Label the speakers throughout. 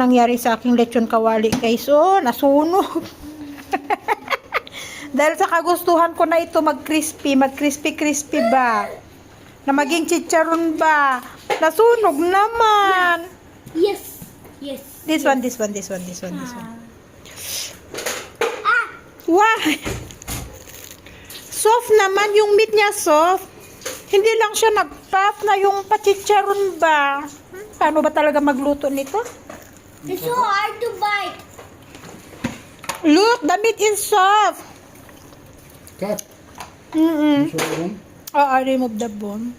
Speaker 1: nangyari sa aking lechon kawali guys. Oh, nasunog. Dahil sa kagustuhan ko na ito mag-crispy, mag-crispy-crispy ba? Na maging chicharon ba? Nasunog naman.
Speaker 2: Yes. Yes.
Speaker 1: This one, this one, this one, this one, this one.
Speaker 2: Ah!
Speaker 1: Why? Soft naman yung meat niya, soft. Hindi lang siya nag-puff na yung pachicharon ba? Paano ba talaga magluto nito?
Speaker 2: It's so hard to bite.
Speaker 1: Look, the meat is soft.
Speaker 3: Cut.
Speaker 1: Mm-mm. Oh, I remove the bone.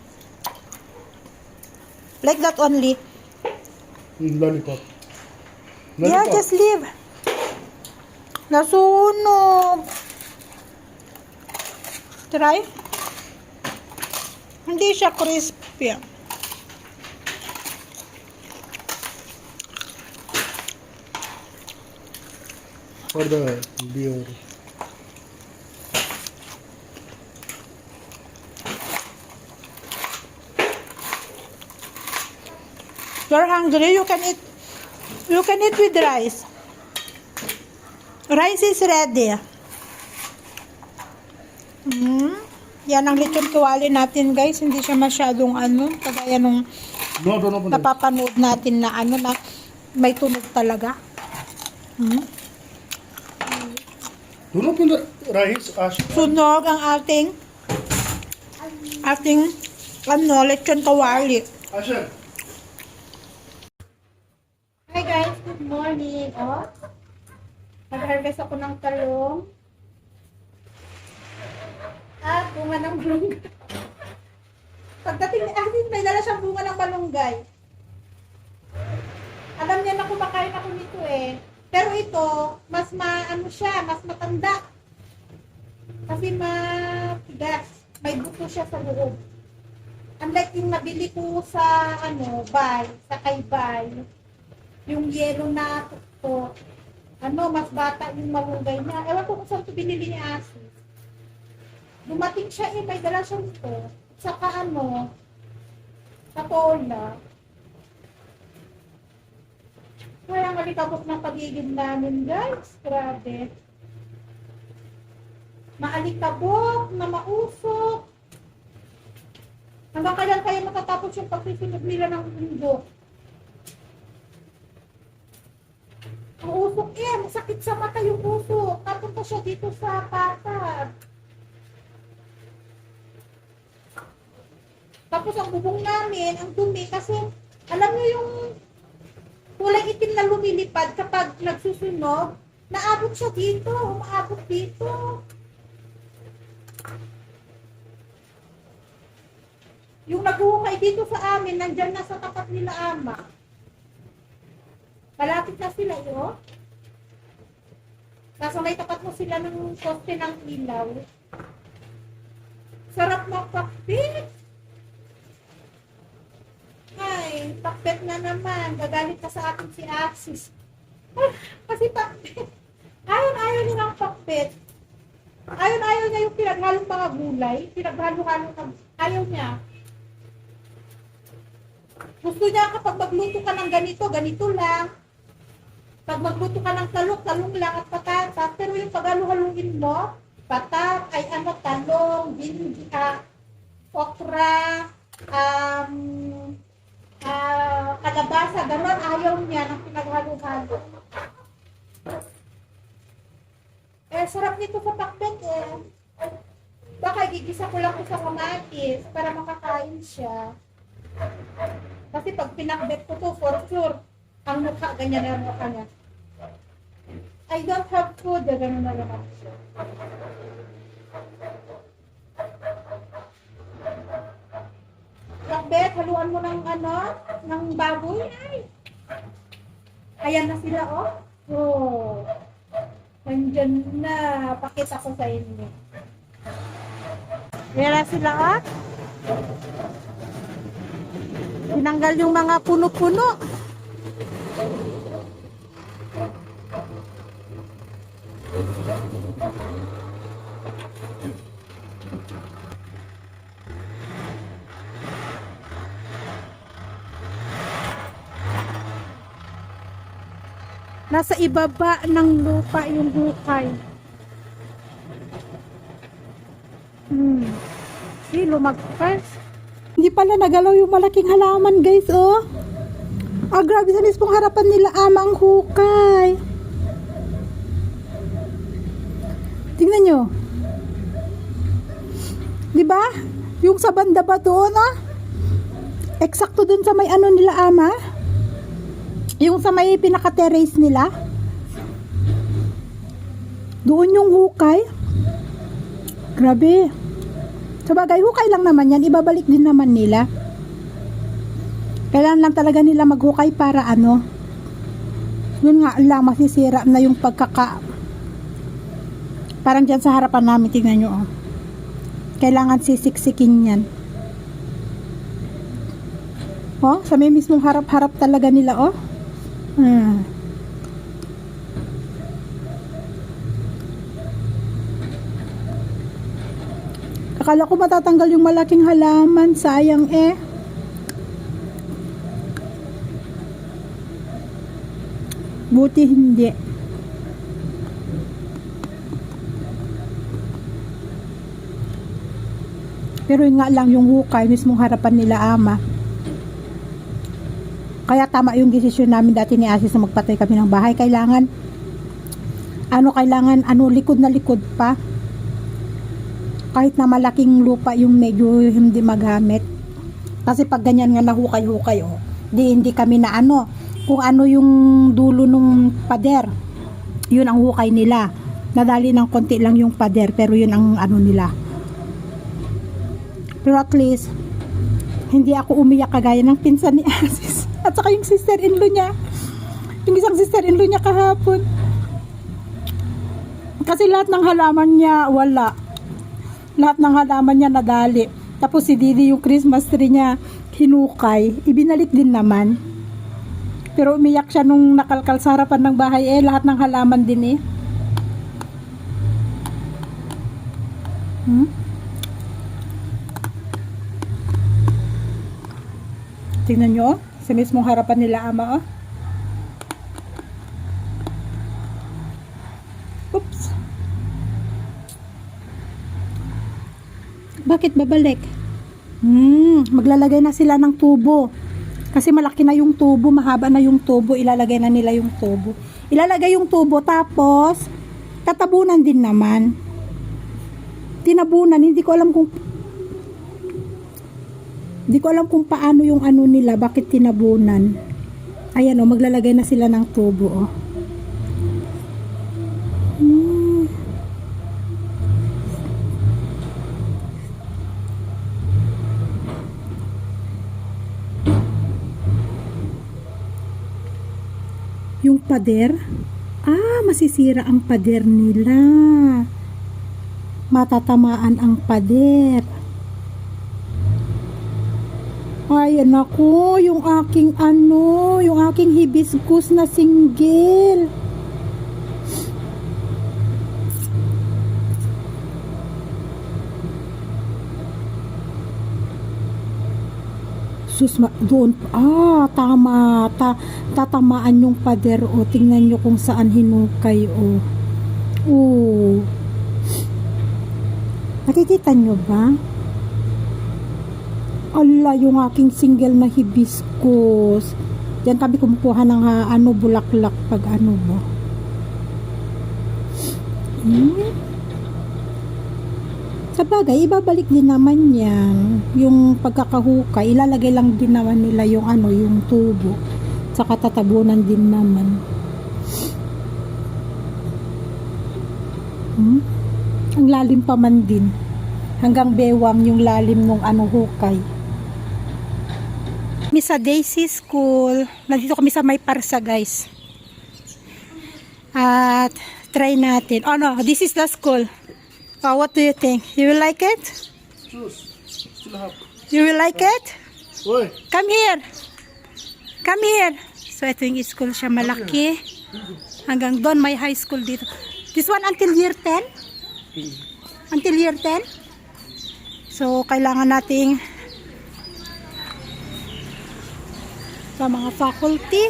Speaker 1: Like that only.
Speaker 3: Mm, lollipop.
Speaker 1: Yeah,
Speaker 3: Lollipop.
Speaker 1: just leave. Nasunog. Try. Hindi siya crispy.
Speaker 3: For the beer.
Speaker 1: You're hungry, you can eat you can eat with rice. Rice is ready. Mm. Yan ang lechon kiwali natin guys. Hindi siya masyadong ano, kagaya nung
Speaker 3: No, don't open it.
Speaker 1: napapanood natin na ano na may tunog talaga. Mm.
Speaker 3: Don't open the rice, Ash.
Speaker 1: Sunog ang ating ating ano, lechon kawali.
Speaker 3: Asha.
Speaker 1: Hi guys, good morning. Oh. Nag-harvest ako ng talong. At bunga ng malunggay. Pagdating ni Asin, may dala siyang bunga ng malunggay. Alam niya na kumakain ako nito eh. Pero ito, mas maano siya, mas matanda. Kasi matigas. May buto siya sa loob. Unlike yung nabili ko sa ano, bay, sa kay bay yung yellow na tukto, ano, mas bata yung malunggay niya. Ewan ko kung saan ito binili ni Asis. Dumating siya eh, may dala siya nito. Saka ano, sa cola. Kaya ang alikabok ng pagiging namin, guys. Grabe. Maalikabok, na mausok. Hanggang kailan kaya matatapos yung pagsisunod nila ng mundo? Ang usok yan, sakit sa mata yung usok. Napunta siya dito sa pata. Tapos ang bubong namin, ang dumi kasi alam niyo yung kulay itim na lumilipad kapag nagsusunog, naabot siya dito, umaabot dito. Yung naghuhukay dito sa amin, nandyan na sa tapat nila ama. Malapit na sila, yo. Nasa may tapat mo sila ng poste ng ilaw. Sarap magpakpit. Ay, pakpet na naman. Gagalit ka sa akin si Axis. Ah, kasi pakpet. Ayaw ayaw niya ng pakpet. Ayaw ayaw niya yung pinaghalong mga gulay. Pinaghalo-halo ng... Ayaw niya. Gusto niya kapag magluto ka ng ganito, ganito lang. Pag magluto ka ng talong, talong lang at patatas. Pero yung paghaluhaluin mo, patat, ay ano, talong, bindi, ah, okra, um, ah, kalabasa, gano'n, ayaw niya ng pinaghalo-halo. Eh, sarap nito sa pakbet eh. Baka gigisa ko lang sa kamatis para makakain siya. Kasi pag pinakbet ko to, for sure, ang mukha, ganyan na ang mukha niya. I don't have food, eh, ganun na naman siya. Lakbet, haluan mo ng ano, ng baboy. Ay. Ayan na sila, oh. Oh. Nandyan na. Pakita ko sa inyo. Ayan sila, ah. Tinanggal yung mga puno-puno. Nasa ibaba ng lupa yung hukay. Hmm. See, lumagpas. Hindi pala nagalaw yung malaking halaman, guys, oh. Ah, grabe sa mismong harapan nila ama ang hukay. Tingnan nyo. Di ba? Yung sa banda ba doon, ah? Eksakto dun sa may ano nila ama. Yung sa may pinaka-terrace nila. Doon yung hukay. Grabe. Sa bagay, hukay lang naman yan. Ibabalik din naman nila. Kailangan lang talaga nila maghukay para ano. Yun nga lang, masisira na yung pagkaka... Parang dyan sa harapan namin, tingnan nyo oh. Kailangan sisiksikin yan. Oh, sa may mismong harap-harap talaga nila oh. Hmm. Akala ko matatanggal yung malaking halaman. Sayang eh. Buti hindi. Pero yun nga lang yung hukay, mismong harapan nila ama. Kaya tama yung desisyon namin dati ni Asis na magpatay kami ng bahay. Kailangan, ano kailangan, ano likod na likod pa. Kahit na malaking lupa yung medyo hindi magamit. Kasi pag ganyan nga nahukay-hukay, oh, di hindi kami na ano, kung ano yung dulo nung pader, yun ang hukay nila. Nadali ng konti lang yung pader, pero yun ang ano nila. Pero at least, hindi ako umiyak kagaya ng pinsan ni Asis. At saka yung sister-in-law niya. Yung isang sister-in-law niya kahapon. Kasi lahat ng halaman niya, wala. Lahat ng halaman niya nadali. Tapos si Didi yung Christmas tree niya, hinukay. Ibinalik din naman. Pero umiyak siya nung nakalkal sa harapan ng bahay. Eh, lahat ng halaman din eh. Hmm? Tingnan nyo, oh. Sa mismong harapan nila ama, oh. Oops. Bakit babalik? Hmm, maglalagay na sila ng tubo. Kasi malaki na yung tubo, mahaba na yung tubo, ilalagay na nila yung tubo. Ilalagay yung tubo, tapos, tatabunan din naman. Tinabunan, hindi ko alam kung hindi ko alam kung paano yung ano nila, bakit tinabunan. Ayan o, maglalagay na sila ng tubo o. Hmm. Yung pader? Ah, masisira ang pader nila. Matatamaan ang pader. Ay, nako, yung aking ano, yung aking hibiscus na single. Sus, doon, ah, tama, ta, tatamaan yung pader, o, tingnan nyo kung saan hinukay, o. Oh. Nakikita nyo ba? Ala, yung aking single na hibiscus. Diyan kami kumukuha ng ha, ano, bulaklak pag ano ba. Hmm? Sa bagay, ibabalik din naman yan. Yung pagkakahukay, ilalagay lang din naman nila yung ano, yung tubo. Saka tatabunan din naman. Hmm? Ang lalim pa man din. Hanggang bewang yung lalim ng ano hukay. Kami sa Daisy School. Nandito kami sa may parsa guys. At try natin. Oh no, this is the school. Oh, what do you think? You will like it? You will like it?
Speaker 3: Oi.
Speaker 1: Come here. Come here. So ito yung school siya malaki. Hanggang doon may high school dito. This one until year 10? Until year 10? So kailangan nating sa mga faculty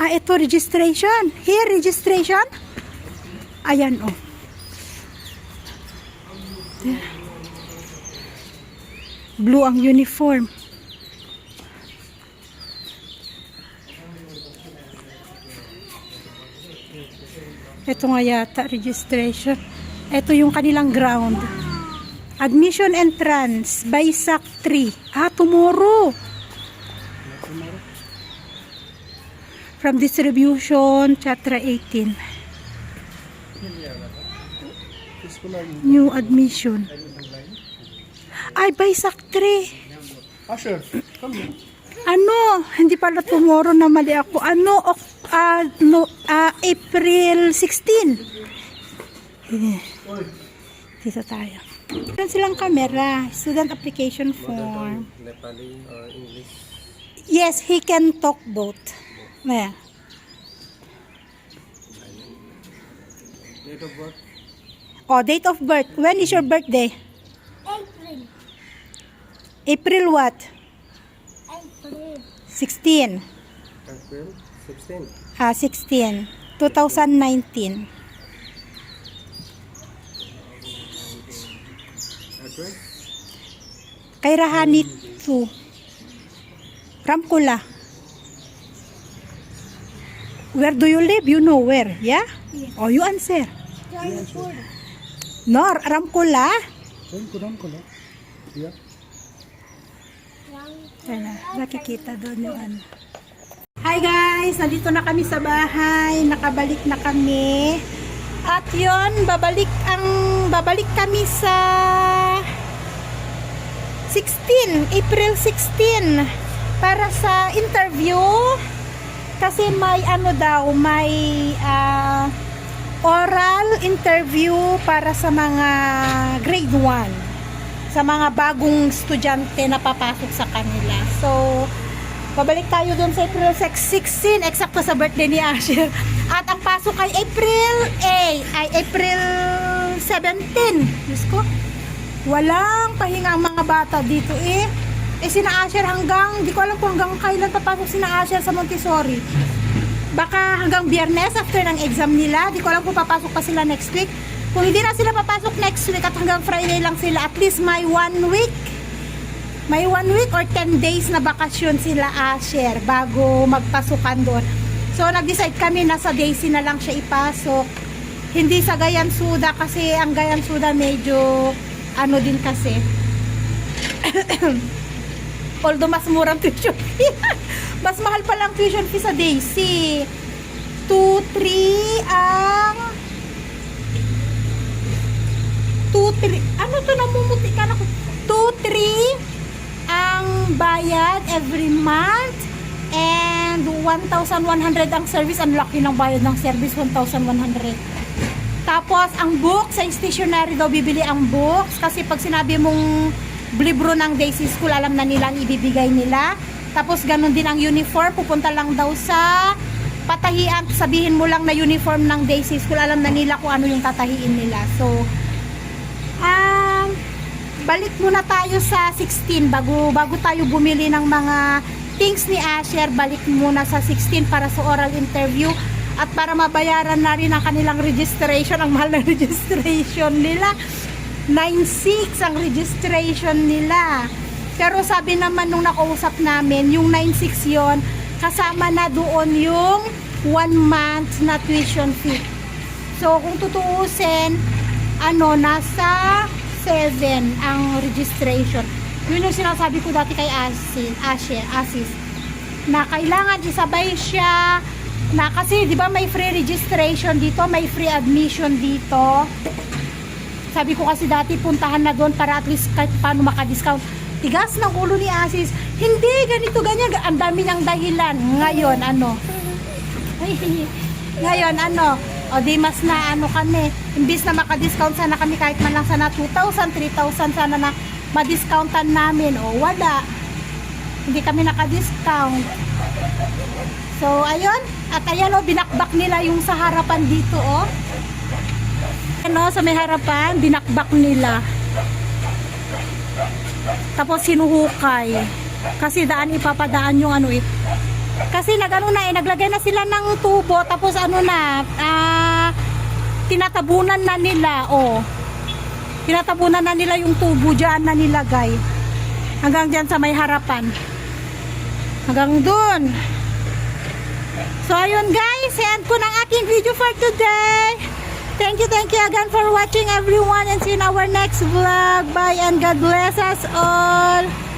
Speaker 1: Ah, ito registration. Here, registration. Ayan, oh. Blue ang uniform. Ito nga yata, registration. Ito yung kanilang ground. Admission entrance, Baisak 3. Ah, tomorrow. From distribution, chapter 18.
Speaker 3: Kiss ko lang.
Speaker 1: New admission. Ay, Baisak 3.
Speaker 3: Asher, come here.
Speaker 1: Ano? Hindi pala tomorrow na mali ako. Ano? Ok, ah, no, ah, April 16. Eh,
Speaker 3: Oy.
Speaker 1: Dito tayo. Meron silang camera. Student application form.
Speaker 3: Nepali or English?
Speaker 1: Yes, he can talk both. Yeah.
Speaker 3: Date of birth?
Speaker 1: Oh, date of birth. When is your birthday?
Speaker 2: April.
Speaker 1: April what?
Speaker 2: April.
Speaker 1: 16.
Speaker 3: April 16.
Speaker 1: Ah, 16. 2019.
Speaker 3: Address?
Speaker 1: Kay Rahani 2. Ramkula. Where do you live? You know where, yeah? Oh, you answer.
Speaker 2: Jaipur.
Speaker 1: No,
Speaker 3: ko lang. Yeah.
Speaker 1: Wala, nakikita doon yung ano. Hi guys! Nandito na kami sa bahay. Nakabalik na kami. At yon babalik ang babalik kami sa 16, April 16 para sa interview kasi may ano daw, may ah, oral interview para sa mga grade 1 sa mga bagong estudyante na papasok sa kanila. So, pabalik tayo doon sa April 16, eksakto sa birthday ni Asher. At ang pasok ay April A, ay April 17. Diyos ko, walang pahinga ang mga bata dito eh. Eh, sina Asher hanggang, di ko alam kung hanggang kailan papasok sina Asher sa Montessori. Baka hanggang biyernes after ng exam nila. Di ko alam kung papasok pa sila next week. Kung hindi na sila papasok next week at hanggang Friday lang sila, at least may one week. May one week or 10 days na bakasyon sila Asher bago magpasukan doon. So, nag-decide kami na sa Daisy na lang siya ipasok. Hindi sa Gayan Suda kasi ang Gayan Suda medyo ano din kasi. Although mas murang tuition fee. mas mahal pa lang tuition fee sa Daisy. 2, 3 ang 2, 3 ano to? Namumuti ka na. Ko 2, 3 ang bayad every month. And 1,100 ang service. Ang laki ng bayad ng service 1,100 tapos ang books. Sa stationery daw bibili ang books. Kasi pag sinabi mong libro ng Daisy School alam na nila ang ibibigay nila. Tapos ganun din ang uniform pupunta lang daw sa patahian. Sabihin mo lang na uniform ng Daisy School alam na nila kung ano yung tatahiin nila. So um, balik muna tayo sa 16 bago bago tayo bumili ng mga things ni Asher balik muna sa 16 para sa oral interview. At para mabayaran na rin ang kanilang registration ang mahal ng registration nila 9.6 ang registration nila. Pero sabi naman nung nakausap namin yung 9.6 yon kasama na doon yung 1 month na tuition fee. So kung tutuusin ano nasa 7 ang registration. Yun yung sinasabi ko dati kay Asis, Asher, Asis na kailangan isabay siya na kasi di ba may free registration dito may free admission dito sabi ko kasi dati puntahan na doon para at least kahit paano makadiscount. Tigas ng ulo ni Asis. Hindi ganito ganyan. Ang dami niyang dahilan. Ngayon ano? Ngayon ano? O di mas na ano kami. Imbis na makadiscount sana kami kahit man lang sana 2,000 3,000 sana na madiscountan namin. O wala. Hindi kami nakadiscount. So ayun. At ayan o binakbak nila yung sa harapan dito o ano sa may harapan binakbak nila tapos sinuhukay kasi daan ipapadaan yung ano eh Kasi nagano na eh, naglagay na sila ng tubo tapos ano na, ah, tinatabunan na nila, oh. Tinatabunan na nila yung tubo diyan na nilagay. Hanggang diyan sa may harapan. Hanggang dun. So ayun guys, end ko ng aking video for today. Thank you, thank you again for watching everyone and see you in our next vlog. Bye and God bless us all.